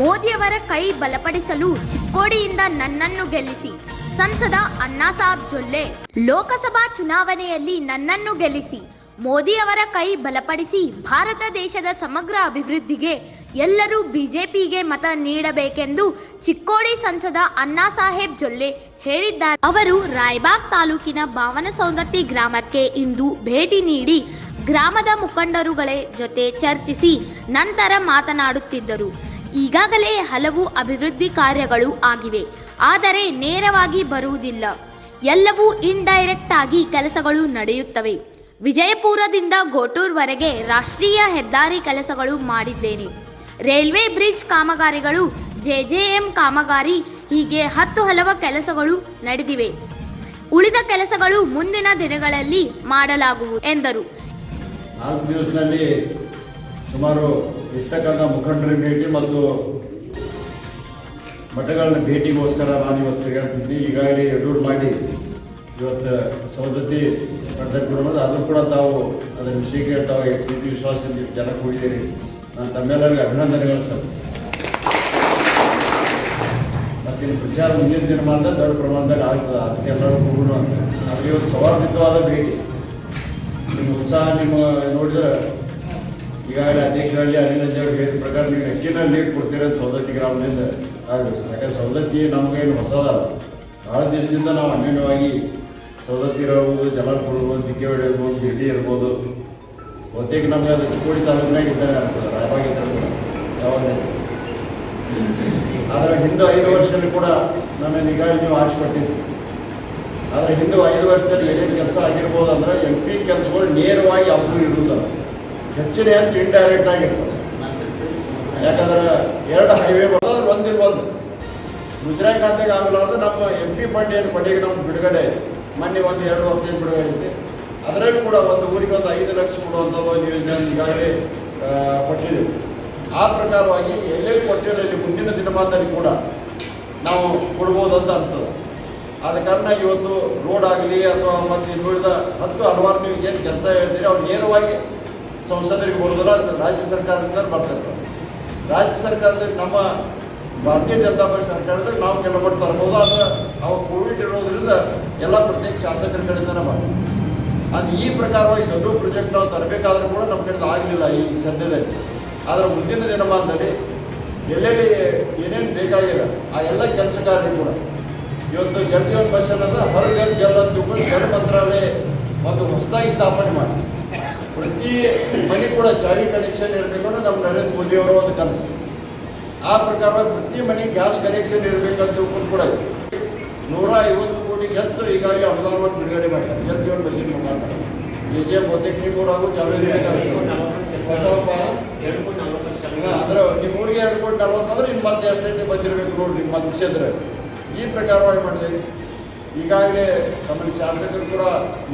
ಮೋದಿಯವರ ಕೈ ಬಲಪಡಿಸಲು ಚಿಕ್ಕೋಡಿಯಿಂದ ನನ್ನನ್ನು ಗೆಲ್ಲಿಸಿ. ಸಂಸದ ಅಣ್ಣಾಸಾಬ್ ಜೊಲ್ಲೆ. ಲೋಕಸಭಾ ಚುನಾವಣೆಯಲ್ಲಿ ನನ್ನನ್ನು ಗೆಲ್ಲಿಸಿ. ಮೋದಿಯವರ ಕೈ ಬಲಪಡಿಸಿ ಭಾರತ ದೇಶದ ಸಮಗ್ರ ಅಭಿವೃದ್ಧಿಗೆ ಎಲ್ಲರೂ ಬಿಜೆಪಿಗೆ ಮತ ನೀಡಬೇಕೆಂದು ಚಿಕ್ಕೋಡಿ ಸಂಸದ ಅಣ್ಣಾ ಸಾಹೇಬ್ ಜೊಲ್ಲೆ ಹೇಳಿದ್ದಾರೆ. ಅವರು ರಾಯಬಾಗ್ ತಾಲೂಕಿನ ಭಾವನಸೌಂದತ್ತಿ ಗ್ರಾಮಕ್ಕೆ ಇಂದು ಭೇಟಿ ನೀಡಿ ಗ್ರಾಮದ ಮುಖಂಡರುಗಳ ಜೊತೆ ಚರ್ಚಿಸಿ ನಂತರ ಮಾತನಾಡುತ್ತಿದ್ದರು. ಈಗಾಗಲೇ ಹಲವು ಅಭಿವೃದ್ಧಿ ಕಾರ್ಯಗಳು ಆಗಿವೆ, ಆದರೆ ನೇರವಾಗಿ ಬರುವುದಿಲ್ಲ. ಎಲ್ಲವೂ ಇಂಡೈರೆಕ್ಟ್ ಆಗಿ ಕೆಲಸಗಳು ನಡೆಯುತ್ತವೆ. ವಿಜಯಪುರದಿಂದ ಗೋಟೂರ್ವರೆಗೆ ರಾಷ್ಟ್ರೀಯ ಹೆದ್ದಾರಿ ಕೆಲಸಗಳು ಮಾಡಿದ್ದೇನೆ. ರೈಲ್ವೆ ಬ್ರಿಡ್ಜ್ ಕಾಮಗಾರಿಗಳು, ಜೆಜೆಎಂ ಕಾಮಗಾರಿ, ಹೀಗೆ ಹತ್ತು ಹಲವು ಕೆಲಸಗಳು ನಡೆದಿವೆ. ಉಳಿದ ಕೆಲಸಗಳು ಮುಂದಿನ ದಿನಗಳಲ್ಲಿ ಮಾಡಲಾಗುವುದು, ಎಂದರು. ಸುಮಾರು ಇರ್ತಕ್ಕಂಥ ಮುಖಂಡರ ಭೇಟಿ ಮತ್ತು ಮಠಗಳನ್ನ ಭೇಟಿಗೋಸ್ಕರ ನಾನು ಇವತ್ತು ತಿರುಗಾಡ್ತಿದ್ದೆ ಈಗಾಗಲೇ ಎಡೂರು ಮಾಡಿ ಇವತ್ತು ಸೌದತಿ ಬಿಡೋದು ಅದು ಕೂಡ ತಾವು ಅದರ ವಿಷಯಕ್ಕೆ ತಾವು ಪ್ರೀತಿ ವಿಶ್ವಾಸದಿಂದ ಜನ ಕೂಡಿದ್ದೀರಿ. ನಾನು ತಮ್ಮೆಲ್ಲರಿಗೂ ಅಭಿನಂದನೆಗಳು ಸರ್. ಮತ್ತು ಇಲ್ಲಿ ಪ್ರಚಾರ ಮುಂದಿನ ದಿನಮಾನ ದೊಡ್ಡ ಪ್ರಮಾಣದಾಗ ಆಗ್ತದೆ. ಅದಕ್ಕೆಲ್ಲರೂ ಕೂಡ ಅಂತ ಅದು ಇವತ್ತು ಸವಾಲಿತವಾದ ಭೇಟಿ. ನಿಮ್ಮ ಉತ್ಸಾಹ ನಿಮ್ಮ ನೋಡಿದ್ರೆ ಅಧ್ಯಕ್ಷರಲ್ಲಿ ಅನಿಲ್ ಅವರು ಹೇಳಿದ ಪ್ರಕಾರ ನೀವು ಹೆಚ್ಚಿನ ಲೀಡ್ ಕೊಡ್ತೀರಂತ ಸವದತ್ತಿ ಗ್ರಾಮದಿಂದ ಆಗಬೇಕು ಯಾಕಂದ್ರೆ ಸವದತ್ತಿ ನಮಗೇನು ಹೊಸದಲ್ಲ ಭಾಳ ದಿವಸದಿಂದ ನಾವು ಅನ್ಯೋನ್ಯವಾಗಿ ಸವದತ್ತಿ ಇರ್ಬೋದು ಜಲಾಲ್ಪುರ ಕೊಡ್ಬೋದು ದಿಕ್ಕೇವಾಡಿ ಇರ್ಬೋದು ಬಿಟ್ಟಿ ಇರ್ಬೋದು ಬಹುತೇಕ ನಮಗೆ ಅದು ಚಿಕ್ಕೋಡಿ ತಾಲೂಕಿನಾಗ ಇದ್ದಾರೆ ಅನಿಸ್ತದೆ ರಾಯಬಾಗ್ ಯಾವಾಗ ಆದರೆ ಹಿಂದೆ ಐದು ವರ್ಷದಲ್ಲಿ ಕೂಡ ನನ್ನ ನಿಗಾ ನೀವು ಆರಿಸ್ಕೊಟ್ಟಿದ್ದು ಆದರೆ ಹಿಂದೆ ಐದು ವರ್ಷದಲ್ಲಿ ಏನೇನು ಕೆಲಸ ಆಗಿರ್ಬೋದು ಅಂದ್ರೆ ಎಂ ಪಿ ಕೆಲಸಗಳು ನೇರವಾಗಿ ಯಾವುದೂ ಇರುವುದಿಲ್ಲ. ಹೆಚ್ಚಿನ ಅಂತ ಇಂಡೈರೆಕ್ಟ್ ಆಗಿರ್ತದೆ. ಯಾಕಂದ್ರೆ ಎರಡು ಹೈವೇ ಬರೋದ್ರೆ ಒಂದಿನ ಒಂದು ಗುಜರಾತ್ ಖಾತೆಗೆ ಆಗಲಾರ್ದು ನಮ್ಮ ಎಂ ಪಿ ಫಂಡ್ ಏನು ಪಡೆಗೆ ನಮ್ಗೆ ಬಿಡುಗಡೆ ಮೊನ್ನೆ ಒಂದು ಎರಡು ವರ್ಷದ ಬಿಡುಗಡೆ ಇದೆ. ಅದರಲ್ಲಿ ಕೂಡ ಒಂದು ಊರಿಗೆ ಒಂದು ಐದು ಲಕ್ಷ ಕೊಡುವಂಥದ್ದು ಯೋಜನೆ ಈಗಾಗಲೇ ಕೊಟ್ಟಿದೆ. ಆ ಪ್ರಕಾರವಾಗಿ ಎಲ್ಲೆಲ್ಲಿ ಕೊಟ್ಟಿರಲಿ ಮುಂದಿನ ದಿನಮಾನದಲ್ಲಿ ಕೂಡ ನಾವು ಕೊಡ್ಬೋದು ಅಂತ ಅನ್ಸ್ತದೆ. ಆದ ಕಾರಣ ಇವತ್ತು ರೋಡ್ ಆಗಲಿ ಅಥವಾ ಮತ್ತು ಇನ್ನುಳಿದ ಹತ್ತು ಹಲವಾರು ನೀವು ಏನು ಕೆಲಸ ಹೇಳ್ತೀರಿ ಅವ್ರು ನೇರವಾಗಿ ಸಂಸದರಿಗೆ ಬರೋದಿಲ್ಲ ರಾಜ್ಯ ಸರ್ಕಾರದಿಂದ ಬರ್ತಿರ್ತಾರೆ ರಾಜ್ಯ ಸರ್ಕಾರದಲ್ಲಿ ನಮ್ಮ ಭಾರತೀಯ ಜನತಾ ಪಕ್ಷ ಸರ್ಕಾರದಲ್ಲಿ ನಾವು ಕೆಲವು ತರ್ಬೋದು, ಆದರೆ ಅವು ಕೋವಿಡ್ ಇರೋದ್ರಿಂದ ಎಲ್ಲ ಪ್ರತ್ಯೇಕ ಶಾಸಕರ ಕಡೆಯಿಂದನೇ ಮಾಡ್ತೀವಿ ಅದು ಈ ಪ್ರಕಾರವಾಗಿ ದೊಡ್ಡ ಪ್ರಾಜೆಕ್ಟ್ ನಾವು ತರಬೇಕಾದ್ರೂ ಕೂಡ ನಮ್ಮ ಕಡೆಯಿಂದ ಆಗಲಿಲ್ಲ ಈ ಸದ್ಯದಲ್ಲಿ. ಆದರೆ ಮುಂದಿನ ದಿನಮಾನದಲ್ಲಿ ಎಲ್ಲೆಲ್ಲಿ ಏನೇನು ಬೇಕಾಗಿಲ್ಲ ಆ ಎಲ್ಲ ಕೆಲಸ ಕಾರ್ಯ ಕೂಡ. ಇವತ್ತು ಜಲ್ ಜೀವನ್ ಮಿಷನ್ ಅಂದ್ರೆ ಹೊರಗೆ ಜನ ಅಂತ ಜಲ ಮಂತ್ರಾಲಯ ಮತ್ತು ಹೊಸದಾಗಿ ಸ್ಥಾಪನೆ ಮಾಡಿ ಪ್ರತಿ ಮನೆ ಕೂಡ ಜಾರಿ ಕನೆಕ್ಷನ್ ಇರಬೇಕು ಅನ್ನೋ ನಮ್ಮ ನರೇಂದ್ರ ಮೋದಿ ಅವರು ಒಂದು ಕನಸು. ಆ ಪ್ರಕಾರ ಪ್ರತಿ ಮನೆ ಗ್ಯಾಸ್ ಕನೆಕ್ಷನ್ ಇರಬೇಕಂತ ಕೂಡ ಇದೆ. ನೂರ ಐವತ್ತು ಕೋಟಿ ಹೆಚ್ಚು ಈಗಾಗಲೇ ಅನುದಾನವನ್ನು ಬಿಡುಗಡೆ ಮಾಡಿದ್ದಾರೆ. ಜಲ್ ಜೀವನ್ ಬಜೆಟ್ ಮುಖಾಂತರ. ಜೆ ಜೆ ಬಹುತೇಕ ಕೂಡ ಹಾಗೂ ಚಾಲೂ ಅಂದ್ರೆ ಅದರ ನಿಮ್ಮ ಊರಿಗೆ ಎರಡು ಕೋಟಿ ನಲ್ವತ್ತಂದ್ರೆ ನಿಮ್ಮ ಮತ್ತೆ ಎಷ್ಟೇ ಬಂದಿರಬೇಕು ರೋಡ್ ನಿಮ್ಮ ಮತ್ತೆ ಕ್ಷೇತ್ರ ಈ ಪ್ರಕಾರವಾಗಿ ಮಾಡಿದೆ ಈಗಾಗಲೇ ನಮ್ಮ ಶಾಸಕರು ಕೂಡ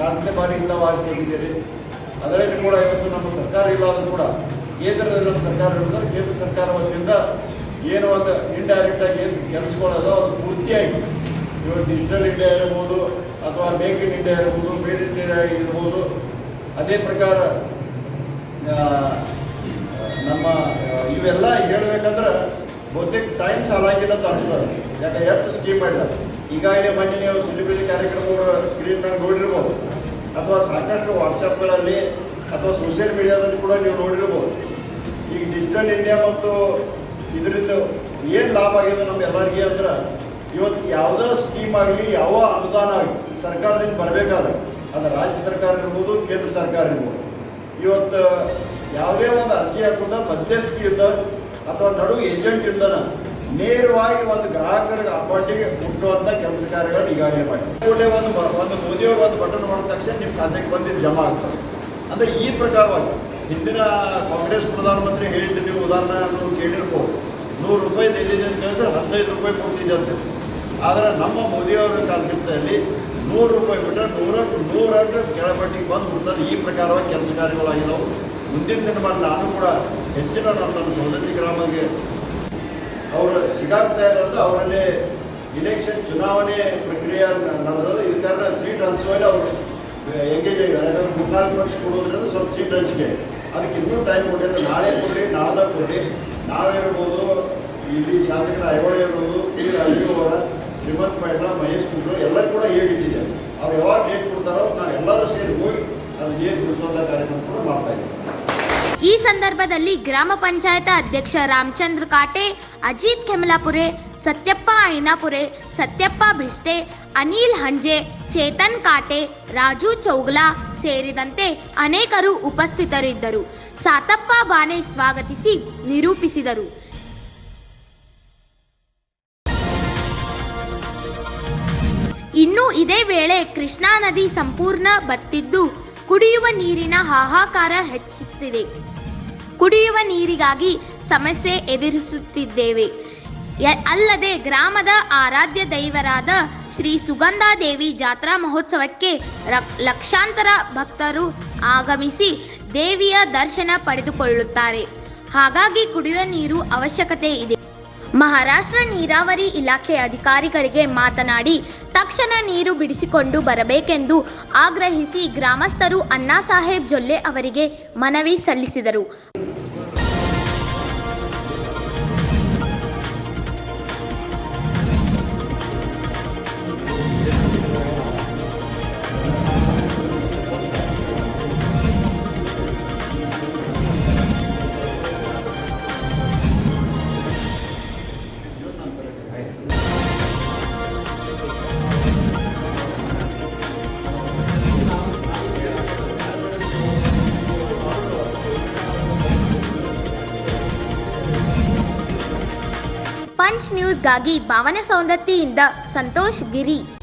ನಾಲ್ಕನೇ ಬಾರಿ ವಾಸಿ ಆರಿಸಿಕೊಂಡಿದ್ದೀರಿ ಅದರಲ್ಲಿ ಕೂಡ ಇವತ್ತು ನಮ್ಮ ಸರ್ಕಾರ ಇಲ್ಲ ಆದರೂ ಕೂಡ ಕೇಂದ್ರದಲ್ಲಿ ನಮ್ಮ ಸರ್ಕಾರ ಇರೋದ್ರೆ ಕೇಂದ್ರ ಸರ್ಕಾರ ವತಿಯಿಂದ ಏನು ಅಂತ ಇಂಡೈರೆಕ್ಟ್ ಆಗಿ ಏನು ಕೆಲಸಗಳದೋ ಅದು ಪೂರ್ತಿಯಾಗಿ. ಇವತ್ತು ಡಿಜಿಟಲ್ ಇಂಡಿಯಾ ಇರ್ಬೋದು, ಅಥವಾ ಮೇಕ್ ಇನ್ ಇಂಡಿಯಾ ಇರ್ಬೋದು ಮೇಡ್ ಇನ್ ಇಂಡಿಯಾ ಇರ್ಬೋದು, ಅದೇ ಪ್ರಕಾರ ನಮ್ಮ, ಇವೆಲ್ಲ ಹೇಳ್ಬೇಕಂದ್ರೆ ಬಹುತೇಕ ಟೈಮ್ ಸಾಲಾಗಿಲ್ಲ ಅಂತ ಯಾಕೆ ಎಷ್ಟು ಸ್ಕೀಮ್ ಮಾಡಿದ್ದಾರೆ ಈಗಾಗಲೇ ಮೊನ್ನೆ ನೀವು ಸಿಲಿಬ್ರಿಟಿ ಕಾರ್ಯಕ್ರಮ ಸ್ಕ್ರೀನ್ ಮೇಲೆ ನೋಡಿರ್ಬೋದು. ಅಥವಾ ಸಾಕಷ್ಟು ವಾಟ್ಸಪ್ಗಳಲ್ಲಿ ಅಥವಾ ಸೋಷಿಯಲ್ ಮೀಡಿಯಾದಲ್ಲಿ ಕೂಡ ನೀವು ನೋಡಿರ್ಬೋದು. ಈಗ ಡಿಜಿಟಲ್ ಇಂಡಿಯಾ ಮತ್ತು ಇದರಿಂದ ಏನು ಲಾಭ ಆಗಿದೆ ನಮ್ಮ ಎಲ್ಲರಿಗೆ ಅಂದ್ರೆ ಇವತ್ತು ಯಾವುದೇ ಸ್ಕೀಮ್ ಆಗಲಿ, ಯಾವ ಅನುದಾನ ಆಗಲಿ, ಸರ್ಕಾರದಿಂದ ಬರಬೇಕಾದ್ರೆ ಅದು ರಾಜ್ಯ ಸರ್ಕಾರ ಇರ್ಬೋದು, ಕೇಂದ್ರ ಸರ್ಕಾರ ಇರ್ಬೋದು. ಇವತ್ತು ಯಾವುದೇ ಒಂದು ಅರ್ಜಿ ಹಾಕೋದ ಮಧ್ಯಸ್ಥಿಯಿಂದ ಅಥವಾ ನಡು ಏಜೆಂಟ್ ಇಲ್ದನ ನೇರವಾಗಿ ಒಂದು ಗ್ರಾಹಕರ ಅಕೌಂಟಿಗೆ ಮುಟ್ಟುವಂತ ಕೆಲಸ ಕಾರ್ಯಗಳು ಈಗಾಗಲೇ ಮಾಡಿದೆ ಒಂದು ಒಂದು ಮೋದಿಯವರು ಒಂದು ಬಟನ್ ಮಾಡಿದ ತಕ್ಷಣ ನಿಮ್ಮ ಖಾತೆಗೆ ಬಂದಿದ್ದು ಜಮಾ ಆಗ್ತದೆ. ಅಂದರೆ ಈ ಪ್ರಕಾರವಾಗಿ ಹಿಂದಿನ ಕಾಂಗ್ರೆಸ್ ಪ್ರಧಾನಮಂತ್ರಿ ಹೇಳಿದ್ದು ನೀವು ಉದಾಹರಣೆ ಕೇಳಿರ್ಬೋದು. ನೂರು ರೂಪಾಯಿ ಎಲ್ಲಿದೆ ಅಂತ ಹೇಳಿದ್ರೆ ಹದಿನೈದು ರೂಪಾಯಿ ಕೊಡ್ತಿದ್ದೆ ಅಂತ ಆದರೆ ನಮ್ಮ ಮೋದಿಯವರ ಕಾಲಘಟ್ಟದಲ್ಲಿ ನೂರು ರೂಪಾಯಿ ಬಿಟ್ಟರೆ ನೂರ ನೂರಕ್ಕೆ ಕೆಳಪಟ್ಟಿಗೆ ಬಂದು ಬಿಡ್ತದೆ. ಈ ಪ್ರಕಾರವಾಗಿ ಕೆಲಸ ಕಾರ್ಯಗಳಾಗಿದ್ದಾವೆ ಮುಂದಿನ ದಿನಮಾನ ನಾನು ಕೂಡ ಹೆಚ್ಚಿನ ನನ್ನ ಸೌದತ್ತಿ ಗ್ರಾಮಗೆ ಅವರು ಸಿಗಾಗ್ತಾ ಇರೋದು ಅವರಲ್ಲಿ ಇಲೆಕ್ಷನ್ ಚುನಾವಣೆ ಪ್ರಕ್ರಿಯೆ ನಡೆದದು ಕಾರಣ ಸೀಟ್ ಹಂಚುವಲ್ಲಿ ಅವರು ಎಂಗೇಜ್ ಆಗಿದ್ದಾರೆ. ಯಾಕಂದ್ರೆ ಮೂರ್ನಾಲ್ಕು ವರ್ಷ ಕೊಡೋದ್ರಿಂದ ಸ್ವಲ್ಪ ಸೀಟ್ ಹಂಚಿಕೆ. ಅದಕ್ಕೆ ಇನ್ನೂ ಟೈಮ್ ಕೊಟ್ಟಿದ್ರೆ ನಾಳೆ ಕೊಡಿ ನಾಳೆ ಕೊಡಿ ನಾವಿರ್ಬೋದು, ಇಲ್ಲಿ ಶಾಸಕರ ಐಹೊಳೆ ಇರ್ಬೋದು ಈ ಅವರ, ಶ್ರೀಮಂತ್ ಪಾಟ್ಲ, ಮಹೇಶ್ ಕುಂಡ್ರು ಎಲ್ಲರೂ ಕೂಡ ಹೇಳಿಟ್ಟಿದೆ ಅವ್ರು ಯಾವಾಗ ಡೇಟ್ ಕೊಡ್ತಾರೋ ನಾವು ಎಲ್ಲರೂ ಸೇರಿ ಹೋಗಿ ಅದು ಏನು ಬಿಡಿಸೋದ ಕಾರ್ಯಕ್ರಮ ಕೂಡ ಮಾಡ್ತಾ ಇದ್ದೀವಿ. ಈ ಸಂದರ್ಭದಲ್ಲಿ ಗ್ರಾಮ ಪಂಚಾಯತ್ ಅಧ್ಯಕ್ಷ ರಾಮಚಂದ್ರ ಕಾಟೆ, ಅಜಿತ್ ಕೆಮಲಾಪುರೆ, ಸತ್ಯಪ್ಪ ಐನಾಪುರೆ, ಸತ್ಯಪ್ಪ ಭಿಷ್ಟೆ, ಅನಿಲ್ ಹಂಜೆ, ಚೇತನ್ ಕಾಟೆ, ರಾಜು ಚೌಗ್ಲಾ ಸೇರಿದಂತೆ ಅನೇಕರು ಉಪಸ್ಥಿತರಿದ್ದರು. ಸಾತಪ್ಪ ಬಾನೆ ಸ್ವಾಗತಿಸಿ ನಿರೂಪಿಸಿದರು. ಇನ್ನು ಇದೇ ವೇಳೆ ಕೃಷ್ಣಾ ನದಿ ಸಂಪೂರ್ಣ ಬತ್ತಿದ್ದು ಕುಡಿಯುವ ನೀರಿನ ಹಾಹಾಕಾರ ಹೆಚ್ಚುತ್ತಿದೆ. ಕುಡಿಯುವ ನೀರಿಗಾಗಿ ಸಮಸ್ಯೆ ಎದುರಿಸುತ್ತಿದ್ದೇವೆ. ಅಲ್ಲದೆ ಗ್ರಾಮದ ಆರಾಧ್ಯ ದೈವರಾದ ಶ್ರೀ ಸುಗಂಧಾದೇವಿ ಜಾತ್ರಾ ಮಹೋತ್ಸವಕ್ಕೆ ಲಕ್ಷಾಂತರ ಭಕ್ತರು ಆಗಮಿಸಿ ದೇವಿಯ ದರ್ಶನ ಪಡೆದುಕೊಳ್ಳುತ್ತಾರೆ. ಹಾಗಾಗಿ ಕುಡಿಯುವ ನೀರು ಅವಶ್ಯಕತೆ ಇದೆ. ಮಹಾರಾಷ್ಟ್ರ ನೀರಾವರಿ ಇಲಾಖೆ ಅಧಿಕಾರಿಗಳಿಗೆ ಮಾತನಾಡಿ ತಕ್ಷಣ ನೀರು ಬಿಡಿಸಿಕೊಂಡು ಬರಬೇಕೆಂದು ಆಗ್ರಹಿಸಿ ಗ್ರಾಮಸ್ಥರು ಅಣ್ಣಾ ಸಾಹೇಬ್ ಜೊಲ್ಲೆ ಅವರಿಗೆ ಮನವಿ ಸಲ್ಲಿಸಿದರು. ನ್ಯೂಸ್ಗಾಗಿ ಭಾವನೆ ಸೌಂದತ್ತಿಯಿಂದ ಸಂತೋಷ್ ಗಿರಿ.